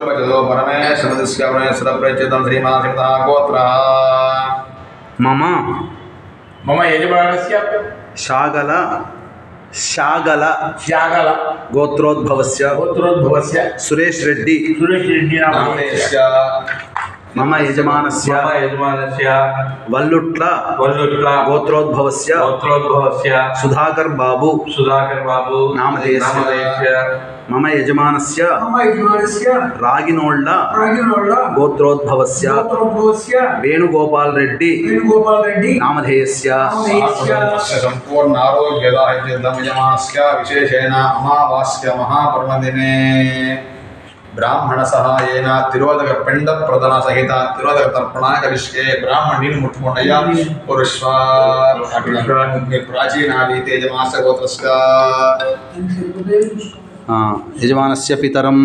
భజతో పరమేశ్వరస్య పరమేశ్వరప్రచ్యుతం శ్రీమాన్ శ్రీమతా గోత్రः మమ మమ యజమానస్య శాగల శాగల త్యాగల గోత్రోద్భవస్య మమ యజమానస్య. యజమానస్య. వల్లుట్ల. వల్లుట్ల. గోత్రోద్భవస్య. గోత్రోద్భవస్య. సుధాకర్ బాబు. సుధాకర్ బాబు. నామధేయస్య. మమ యజమానస్య. మమ యజమానస్య. రాగినోళ్ళ. రాగినోళ్ళ. గోత్రోద్భవస్య. గోత్రోద్భవస్య. వేణుగోపాల్ రెడ్డి. వేణుగోపాల్ రెడ్డి. నామధేయస్య. ఆత్మధర్మస్య సంపూర్ణారోగ్యదాయమాస్య విశేషేణ అమావాస్య మహాపర్వదినే బ్రాహ్మణ సహాయేన తిరోధక పిండ ప్రదన సహిత తిరోధక తర్పణ తేజమాస గోత్రస్య ఆ, యజమానస్య పితరం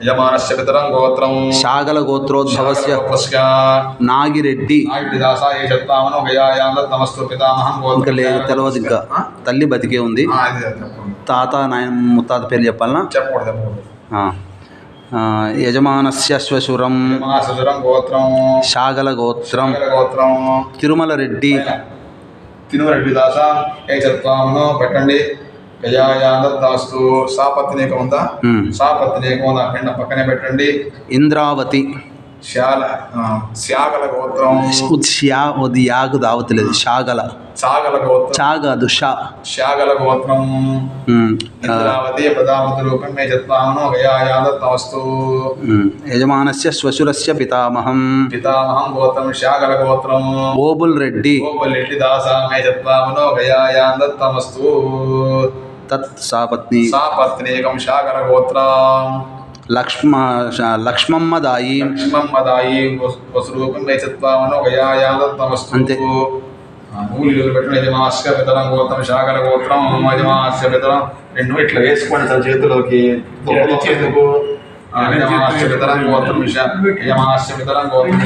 యజమానస్య పితరం గోత్రం శాగల గోత్రోద్భవస్య నాగిరెడ్డి ఇంకా లేదు తెలియదు ఇంకా తల్లి బతికే ఉంది. తాత నాయన ముత్తాత పేరు చెప్పాలనా చెప్పకూడదు యజమానస్య శ్వశురం శాగల గోత్రం శంకర గోత్రం తిరుమల రెడ్డి దాస ఏ చెప్తామను పెట్టండి. గజాయాందస్తు సాపత్నీకం ఉందా. సాపత్నీకం ఉందా పిండ పక్కనే పెట్టండి. ఇంద్రావతి. శాల ఆ, శాగల గోత్రం. శ్యా అది యాగు దావతలేదు శాగల చాగల గోత్రం. చాగదు షా శాగల గోత్రం. ఇంద్రావతి ప్రధానమతి రూపం మే చెప్తామను గజాయాందస్తు ఉమ్. యజమానస్య శ్వశురస్య పితామహం. పితామహం గోత్రం శాగల గోత్రం. ఓబుల్ రెడ్డి. గోపల్లిట్టి దాస మే చెప్తామను గజాయాందత్తమస్తు తత్ సాపత్ని సాపత్నీకం శాగల గోత్రం. లక్ష్మ లక్ష్మమ్మ దాయి. లక్ష్మమ్మదాయి వసురూపం వేచత్వామనో గయాయాదత్తమస్తు అంతే. మూలికలు పెట్టిన యజమాస్య పితరం గోత్రం శాఖల గోత్రం యజమాస్య పితరం రెండు ఇట్లా వేసుకోండి సార్ చేతిలోకి. చేతుకు యజమాస్య పితరం గోత్రం యజమాస్య పితరం గోత్రం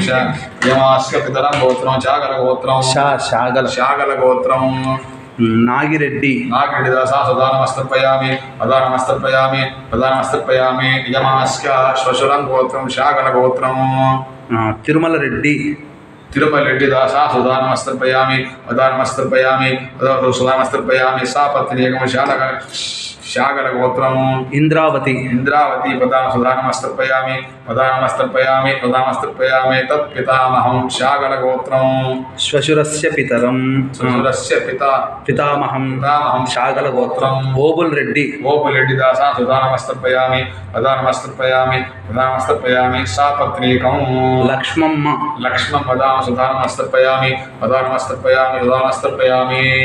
యజమాస్య పితరం గోత్రం శాఖల గోత్రం. శాగల శాఖల గోత్రం. నాగిరెడ్డి. నాగడిదాస సదానమస్తర్పయామి ప్రధానమస్తర్పయామి ప్రధానమస్తర్పయామి యజమాస్య శ్వశురం గోత్రం శాఖల గోత్రం తిరుమల రెడ్డి తిరుమల రెడ్డి దాస సుధానమస్తర్పయామి ప్రధానమస్తర్పయామి సుధానమస్తర్పయామి సా శాలక శాగల గోత్రం ఇంద్రావతి. ఇంద్రావతి ప్రధాన సుధానమస్తర్పయామి ప్రధానమస్తర్పయామి ప్రధానమస్తర్పయామి తత్ పితామహం శాగల గోత్రం శ్వశురస్య పితరం. ఆ, సురస్య పిత పితామహం. పితామహం శాగల గోత్రం ఓబుల్ రెడ్డి గోపులెడ్డి దాస సుధానమస్తర్పయామి ప్రధానమస్తర్పయామి ప్రధానమస్తర్పయామి సా పత్నీకం లక్ష్మమ్మ లక్ష్మం పదామ సుధానమస్తర్పయామి. ప్రధానమస్తర్పయామి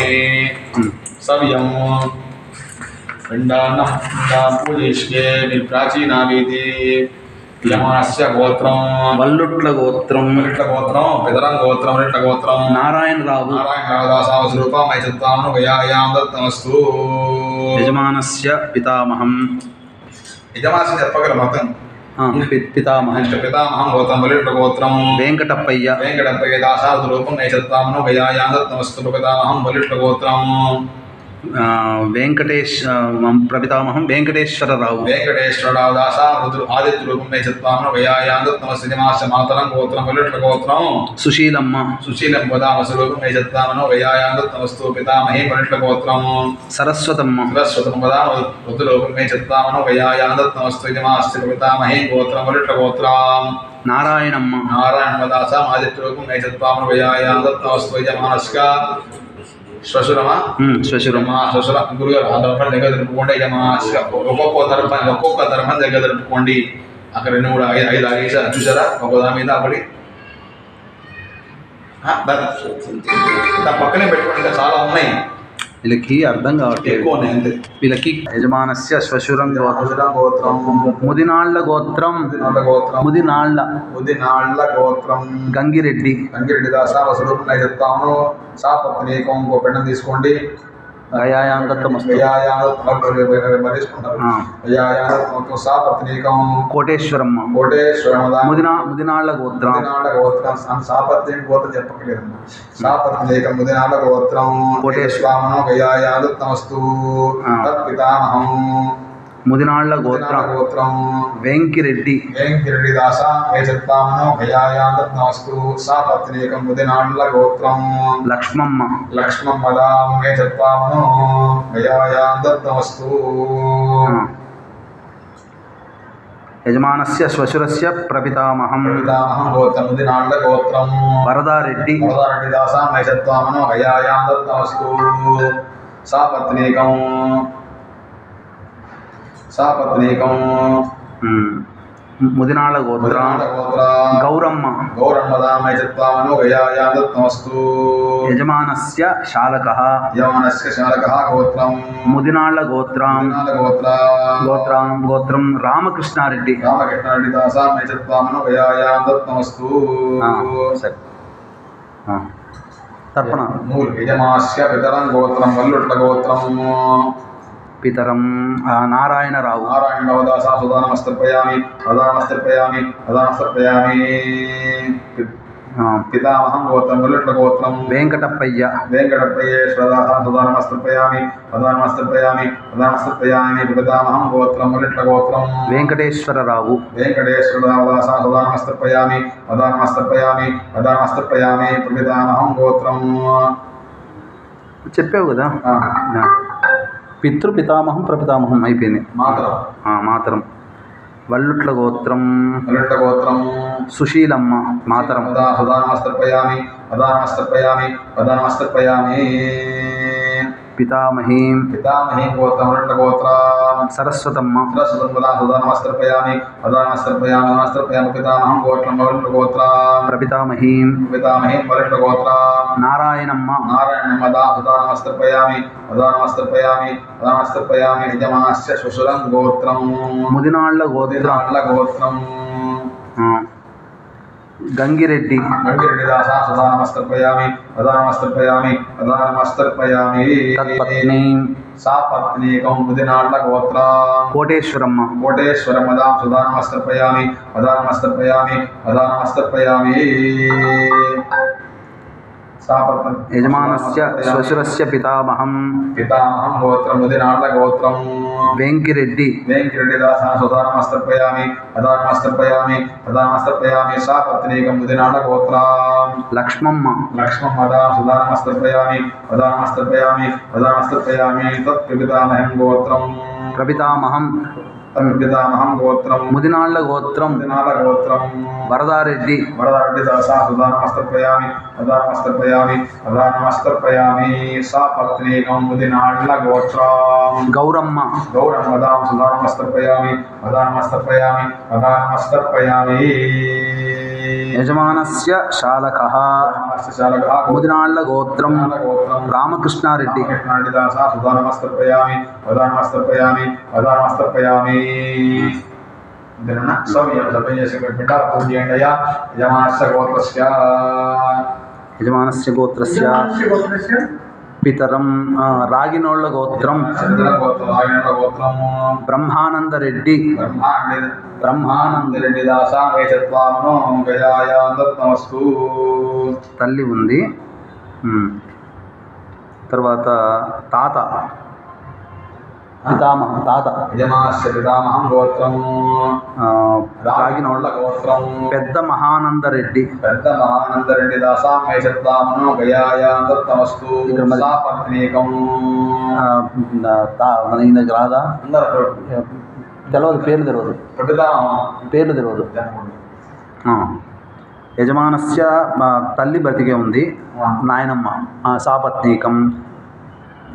ఉమ్. సవ్యం. పిండాన్న పూజిష్యే ప్రాచీనావీతి యమాస్య గోత్రం వల్లుట్ల గోత్రం గోత్రం పితరం గోత్రం ఇట్ల గోత్రం నారాయణరావు నారాయణ రామదాసావస్వరూపం ఐచత్వాను గయాయాం దత్తమస్తు యజమానస్య పితామహం యజమాసి చెప్పగల మొత్తం పితామహం పితామహం గోత్రం గోత్రం వెంకటప్పయ్య వెంకటప్పయ్య నైచత్వామను గయాయాం దత్తమస్తు పితామహం గోత్రం వెంకటేశ్ ప్రపితామహం వెంకటేశ్వరరావు. వెంకటేశ్వరరావు దాస రుద్రు ఆదిత్య రూపం నైచత్వామను గయాయాం దత్తమస్తు యజమాస్య మాతరం గోత్రం బలిట్ల గోత్రం. సుశీలమ్మ. సుశీలం పదామస్వరూపం నైచత్వామను గయాయాం దత్తమస్తు పితామహే బలిట్ల గోత్రం. సరస్వతమ్మ. సరస్వతం పదామ రుద్రలోకం మే చత్తామను గయాయాం దత్తమస్తు యజమాస్య పితామహే గోత్రం బలిట్ల గోత్రం. నారాయణమ్మ. నారాయణ పదాస ఆదిత్యలోకం మే చత్వామను గయాయాం దత్తమస్తు శ్వశురమా ఉమ్, శ్వశురం గురుగారు ఆ ధర్మం దగ్గర జరుపుకోండి. యజమానస్క ఒక్కొక్క ధర్మం ఒక్కొక్క ధర్మం దగ్గర జరుపుకోండి. అక్కడ రెండు మూడు ఐదు ఐదు ఆగేసారు చూసారా? ఒక దాని మీద దా పక్కనే పెట్టుకోండి. ఇంకా చాలా ఉన్నాయి. వీళ్ళకి అర్థం కావట్లేదు వీళ్ళకి యజమానస్య శ్వశురం గోత్రం. ముదినాళ్ళ గోత్రం. ముదినాళ్ళ ముదినాళ్ళ గోత్రం. గంగిరెడ్డి. గంగిరెడ్డి దాస వసరూపం నేను చెప్తాను సాపత్నీకం ఇంకో పెండం తీసుకోండి. కోటేశ్వరమ్మ. కోటేశ్వరమద ముదినా ముదినాళ్ళ గోత్రం ముదినాళ్ళ గోత్రం సాపత్ని గోత్రం చెప్పట్లేదమ్మా సాపత్నీకం ముదినాళ్ళ గోత్రం కోటేశ్వర. కోటేశ్వరమను గయాయాదత్తమస్తు. తత్పితామహం. ముదినాళ్ళ గోత్రం. గోత్రం. వెంకిరెడ్డి. వెంకిరెడ్డి దాస మే చెప్తామను భయాయాంతమస్తు సా పత్నీకం ముదినాళ్ళ గోత్రం. లక్ష్మమ్మ. లక్ష్మమ్మదా మే చెప్తామను భయాయాంతమస్తు ఆ. యజమానస్య శ్వశురస్య ప్రపితామహం. పితామహం గోత్రం ముదినాళ్ళ గోత్రం. వరదారెడ్డి. వరదారెడ్డి దాస మే చెప్తామను భయాయాంతమస్తు సా పత్నీకం సా పత్నీకం ఉమ్. ముదినాళ్ళ గోత్రం. గౌరమ్మ. గౌరమ్మదామై చిత్తామను గయాయాదత్నమస్తు యజమానస్య శాలక. యవనస్య శాలకः గోత్రం. ముదినాళ్ళ గోత్రం. గోత్ర. గోత్రం గోత్రం రామకృష్ణారెడ్డి. రామకృష్ణారెడ్డి దాసామై చిత్తామను గయాయాదత్నమస్తు ఆ, సరే. తర్పణ. మూలు యజమాస్య పితరం గోత్రం వల్లుట్ల గోత్రం పితరం నారాయణరావు నారాయణ దాసా ప్రధానమస్తర్పయామి ప్రధానమస్తర్పయామి ఆ, పితామహం గోత్రం వల్లుట్ల గోత్రం వెంకటప్పయ్య వెంకటప్పయేశ్వరः సుధానమస్తర్పయామి ప్రధానమస్తర్పయామి ప్రధానమస్తర్పయామి పితామహం గోత్రం వల్లిట్ల గోత్రం వెంకటేశ్వరరావు వెంకటేశ్వరదాస సుధానమస్తర్పయామి ప్రధానమస్తర్పయామి ప్రధానమస్తర్పయామి పితామహం గోత్రం చెప్పావు కదా? ఆ, ఆ. పితృ పితామహం ప్రపితామహం అయిపోయింది. మాతరం. వల్లుట్ల గోత్రం వల్లిట్ల గోత్రం సుశీలమ్మ మాతరం. పితామహీం. పితామహీ గోత్రం వల్లిట్ల గోత్రం సరస్వతమ్మ సుధానమస్తర్పయామి ప్రధానమస్తర్పయామి నమస్తర్పయామి పితామహం గోత్రం వల్లిట్ల గోత్రం ప్రపితామహీం. పితామహీ వరిష్ఠ గోత్ర నారాయణమ్మ. నారాయణ మదా సుధానమస్తర్పయామి ప్రధానమస్తర్పయామి ప్రధానమస్తర్పయామి యజమానస్య శుశురం గోత్రం. గోత్రం. ముదినాళ్ళ గోత్రం. ఆ. గంగిరెడ్డి. గంగిరెడ్డి దాస సుధానమస్తర్పయామి ప్రధానమస్తర్పయామి ప్రధానమస్తర్పయామి తత్పత్ని సా పత్నీకం ముదినాళ్ళ గోత్ర. కోటేశ్వరమ్మ. కోటేశ్వర మదాం సుధానమస్తర్పయామి ప్రధానమస్తర్పయామి ప్రధానమస్తర్పయామి పత్ని యజమానస్య శ్వశురస్య పితామహం. పితామహం గోత్రం ముదినాళ్ళ గోత్రం. వెంకిరెడ్డి. వెంకిరెడ్డి దాస సుధానమస్తర్పయామి ప్రధానమస్తర్పయామి ప్రధానమస్తర్పయామి సా పత్నీకం ముదినాళ్ళ గోత్రం. లక్ష్మమ్మ. లక్ష్మమ్మదా సుధానమస్తర్పయామి ప్రధానమస్తర్పయామి ప్రధానమస్తర్పయామి తత్పితామహం గోత్రం. ప్రపితామహం. తత్పితామహం గోత్రం. ముదినాళ్ళ గోత్రం. ముదినాల గోత్రం. వరదారెడ్డి. వరదారెడ్డి దాస సుధానమస్తర్పయామి ప్రధానమస్తర్పయామి ప్రధానమస్తర్పయామి సా పత్నీకం ముదినాళ్ళ గోత్రం. గౌరమ్మ. గౌరమ్మదాం సుధానమస్తర్పయామి. ప్రధానమస్తర్పయామి ప్రధానమస్తర్పయామి యజమానస్య శాలక. ముదినాళ్ళ గోత్రం రామకృష్ణారెడ్డి యజమానస్య గోత్రస్య. యజమానస్య గోత్రస్య. పితరం రాగినోళ్ళ గోత్రం బ్రహ్మానంద రెడ్డి తల్లి ఉంది. తర్వాత తాత. పితామహం తాత యజమానస్య పితామహం గోత్రం ఆ, రాగినోళ్ళ రాగినోళ్ళ గోత్రం పెద్ద మహానందరెడ్డి పెద్ద మహానందరెడ్డి దాసాం మే చత్వామను గయాయాందత్నమస్తు ఇక్కడ మరి- సా పత్నీకం ఆ, తా మన ఈయనకి రాదా తెలియదు పేర్లు తెలియదు పేర్లు తెలియదు. యజమానస్య తల్లి బ్రతికే ఉంది నాయనమ్మ సాపత్నీకం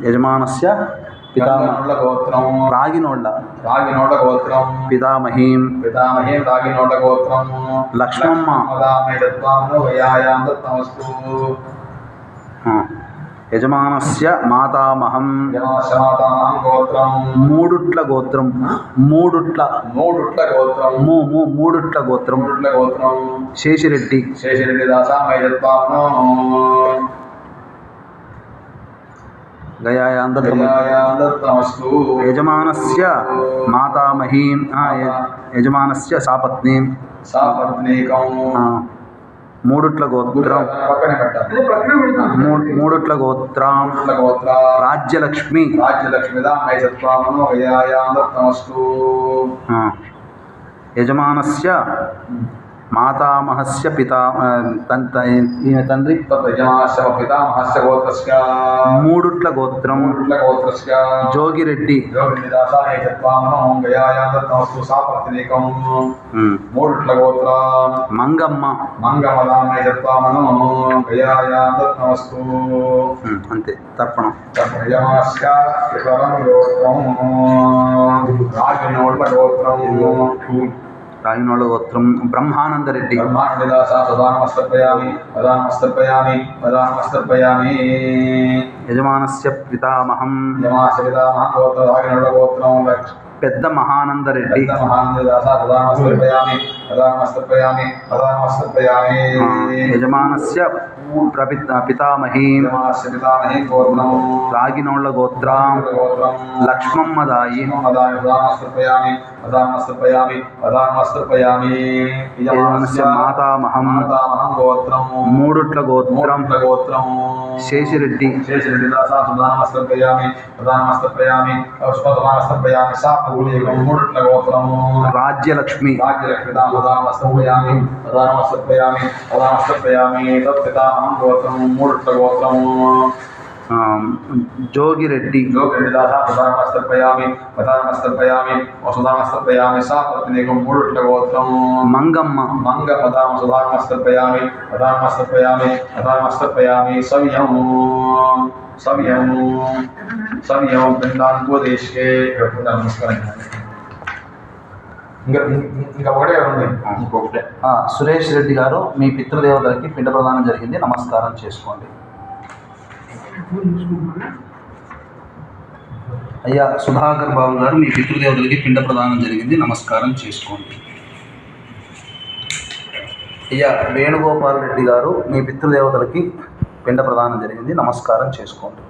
యజమానస్య పితామహ గంగనోళ్ళ గోత్రం. రాగినోళ్ళ. రాగినోళ్ళ గోత్రం. పితామహీం. పితామహీ రాగినోళ్ళ గోత్రం. లక్ష్మమ్మ. యజమానస్య మాతామహం. మూడుట్ల గోత్రం. మూడుట్ల. మూడుట్ల గోత్రం. మూ మూ మూడుట్ల గోత్రం. మూడుట్ల గోత్రం. శేషిరెడ్డి. శేషరెడ్డి దాస గయాయాందత్నమస్తు యజమానస్య మాతామహీం యజమానస్య సాపత్నీం. మూడుట్ల గోత్రం. మూడుట్ల గోత్రం. రాజ్యలక్ష్మి. ఆ. యజమానస్య మాతామహస్య పితా ఈమె తండ్రి తద్యమాస్య పితామహస్య గోత్రస్య. మూడుట్ల గోత్రం. మూడుట్ల గోత్రస్య. జోగిరెడ్డి. యోగినిదాసాయ చత్వామనో గయాయాందమస్తు సాపత్నికం. ఉమ్. మూడుట్ల గోత్ర మంగమ్మ. మంగమదామై చత్వామనో గయాయాందమస్తు ఉమ్, అంతే తర్పణం. పితరం గోత్రం. రాజనోళ్ళ గోత్రం. రాగినోళ్ళ గోత్రం బ్రహ్మానందరెడ్డి. బ్రహ్మాండిదాసా సదానమస్తర్పయామి పదానమస్తర్పయామి పదానమస్తర్పయామి యజమానస్య పితామహం. పెద్ద పదానమస్తర్పయామి ఆ, యజమానస్య పితామహీ. రాగినోళ్ళ గోత్రం. లక్ష్మమ్మదాయి. మాతామహం. మూడుట్ల గోత్రం. శేషిరెడ్డి. శేషరెడ్డిదాసా సుధానమస్తర్పయామి ప్రధానమస్తర్పయామి పుష్పదానమస్తర్పయామి సాపూలేకం మూడుట్ల గోత్రం రాజ్యలక్ష్మి రాజ్యలక్ష్మిదాం ప్రధానమస్తర్పయామి ప్రధానమస్తర్పయామి ప్రధానమస్తర్పయామి జోగిరెడ్డి. ప్రధానమస్తర్పయామి ప్రధానమస్తర్పయామి గోత్రం. మంగమ్మ. మంగ పదామ సుధానమస్తర్పయామి ప్రధానమస్తర్పయామి ప్రధానమస్తర్పయామి సవ్యం. సవ్యం. సవ్యం. బృందానుపదేశే నమస్కారం ఇంకా ఇంకా ఒకటే ఉంది. ఇంకొకటే. సురేష్ రెడ్డి గారు మీ పితృదేవతలకి పిండ ప్రదానం జరిగింది. నమస్కారం చేసుకోండి. అయ్యా సుధాకర్ బాబు గారు మీ పితృదేవతలకి పిండ ప్రదానం జరిగింది. నమస్కారం చేసుకోండి. అయ్యా వేణుగోపాల్ రెడ్డి గారు మీ పితృదేవతలకి పిండ ప్రదానం జరిగింది. నమస్కారం చేసుకోండి.